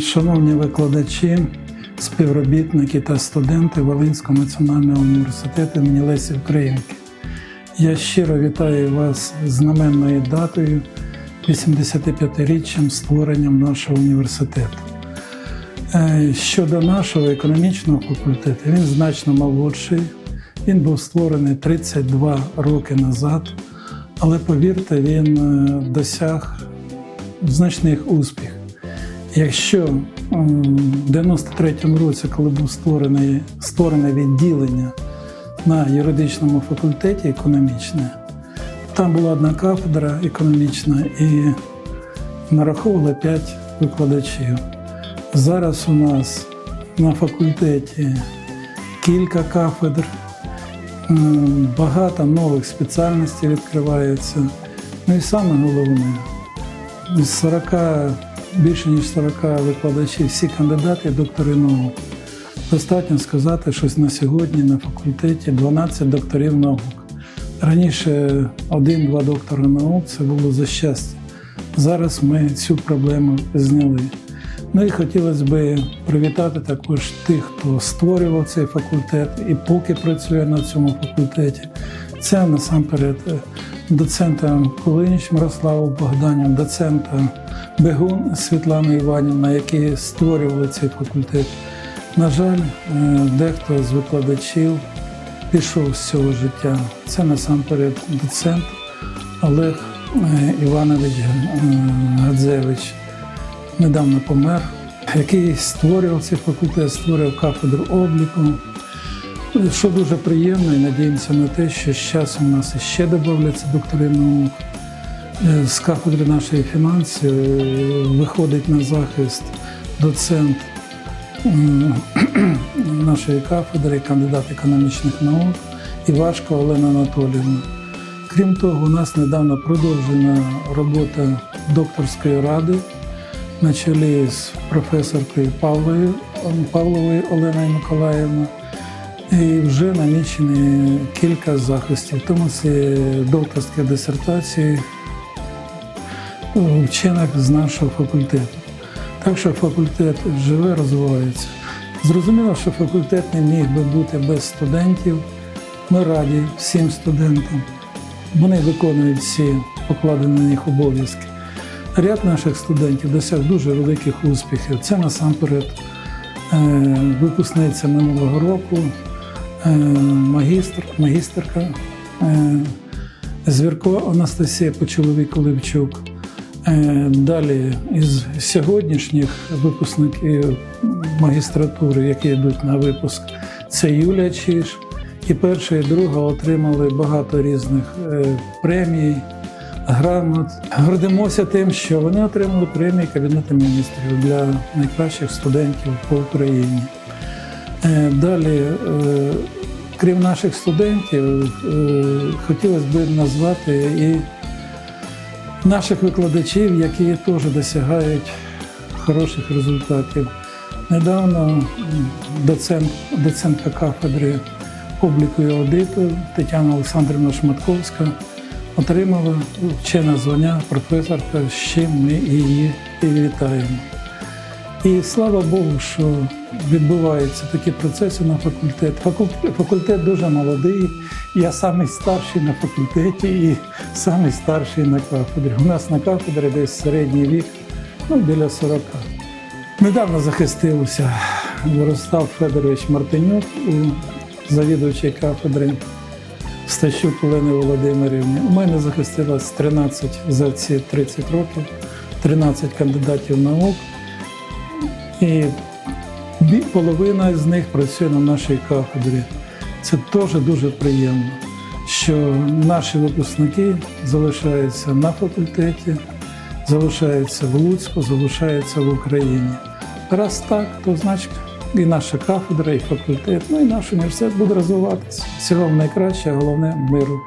Шановні викладачі, співробітники та студенти Волинського національного університету імені Лесі Українки. Я щиро вітаю вас з знаменною датою 85-річчям створенням нашого університету. Е, Щодо нашого економічного факультету, він значно молодший. Він був створений 32 роки назад, але повірте, він е, досяг значних успіхів. Якщо в 93-му році, коли був створений, створене відділення на юридичному факультеті економічне, там була одна кафедра економічна і нараховували 5 викладачів. Зараз у нас на факультеті кілька кафедр, багато нових спеціальностей відкривається. Ну і саме головне, з 40, більше ніж 40 викладачів, всі кандидати, доктори наук. Достатньо сказати, що на сьогодні на факультеті 12 докторів наук. Раніше один-два доктори наук це було за щастя. Зараз ми цю проблему зняли. Ну і хотілося б привітати також тих, хто створював цей факультет і поки працює на цьому факультеті. Це насамперед е, доцента Кулиніч Мирославу Богданів, доцента Бегун Світлана Іванівна, які створювали цей факультет. На жаль, е, дехто з викладачів пішов з цього життя. Це насамперед доцент Олег е, Іванович Гадзевич недавно помер, який створював цей факультет, створював кафедру обліку. Що дуже приємно, і надіємося на те, що з часом у нас ще додаються доктори наук. Е, З кафедри нашої фінансів е, виходить на захист доцент нашої кафедри, кандидат економічних наук Івашко Олена Анатоліївна. Крім того, у нас недавно продовжена робота докторської ради на чолі з професоркою Павлою, Павловою Оленою Миколаївною. І вже намічені кілька захистів, тому числі докторські дисертації вчених з нашого факультету. Так що факультет живе, розвивається. Зрозуміло, що факультет не міг би бути без студентів. Ми раді всім студентам. Вони виконують всі покладені на них обов'язки. Ряд наших студентів досяг дуже великих успіхів. Це насамперед е, випускниця минулого року, магістр, магістерка е, Звірко Анастасія по чоловіку Левчук. Е, Далі із сьогоднішніх випускників магістратури, які йдуть на випуск, це Юлія Чіш. І перша, і друга отримали багато різних е, премій, грамот. Гордимося тим, що вони отримали премії Кабінету міністрів для найкращих студентів по Україні. Е, Далі, е, крім наших студентів, е, хотілося б назвати і наших викладачів, які теж досягають хороших результатів. Недавно доцент, доцентка кафедри обліку і аудиту Тетяна Олександрівна Шматковська отримала вчене звання професорка, з чим ми її і вітаємо. І слава Богу, що відбуваються такі процеси на факультет. Факультет, дуже молодий. Я самий старший на факультеті і самий старший на кафедрі. У нас на кафедрі десь середній вік, ну біля 40. Недавно захистився Ярослав Федорович Мартинюк у завідувачій кафедри Стащук Олени Володимирівни. У мене захистилось 13 за ці 30 років, 13 кандидатів наук. І половина з них працює на нашій кафедрі. Це теж дуже приємно, що наші випускники залишаються на факультеті, залишаються в Луцьку, залишаються в Україні. Раз так, то значить і наша кафедра, і факультет, ну і наш університет буде розвиватися. Всього найкраще, а головне миру.